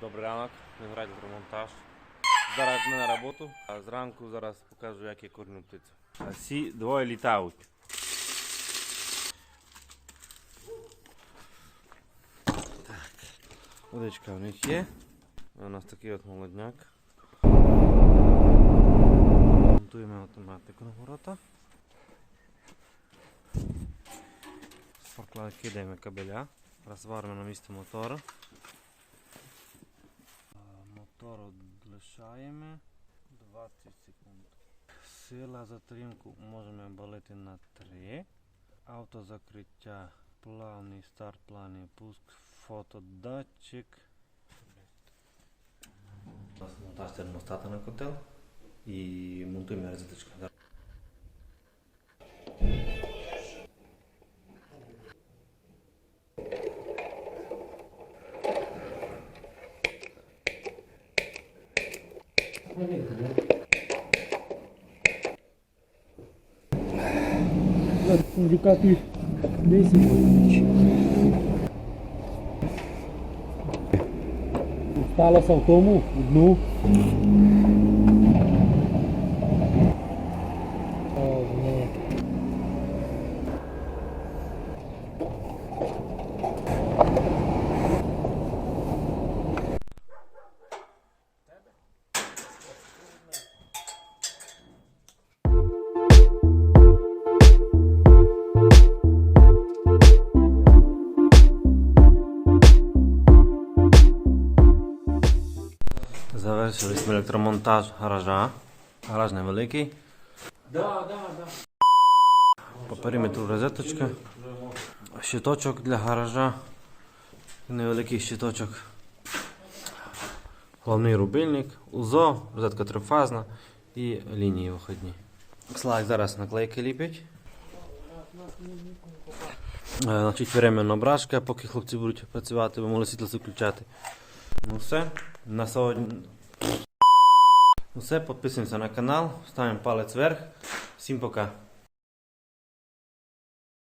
Добрий ранок, не електромонтаж. Зараз не на роботу, а зранку зараз покажу, як я кормлю птицю. А всі двоє літають. Так, водичка в них є. У нас такий от молодняк. Монтуємо автоматику на ворота. Спокійно кидаємо кабеля. Розваримо на місце мотора. А, лишаємо 20 секунд. Сила затримку можемо балити на 3. Автозакриття, плавний старт, плавний пуск, фотодатчик. У на котел і монтуємо розеточку. Sindikati neyse. Instala seu tomo no. Oh. Завершили ми електромонтаж гаража. Гараж невеликий. Да, да, да. По периметру розеточка. Щиточок для гаража. Невеликий щиточок. Головний рубильник, УЗО, розетка трифазна і лінії виходні. Слайд зараз наклейки ліпять. Е, Значить, временна брашка, поки хлопці будуть працювати, ви могли світло включати. Ну все. На сьогодні. Ну все, підписуємося на канал, ставимо палець вверх. Всім пока.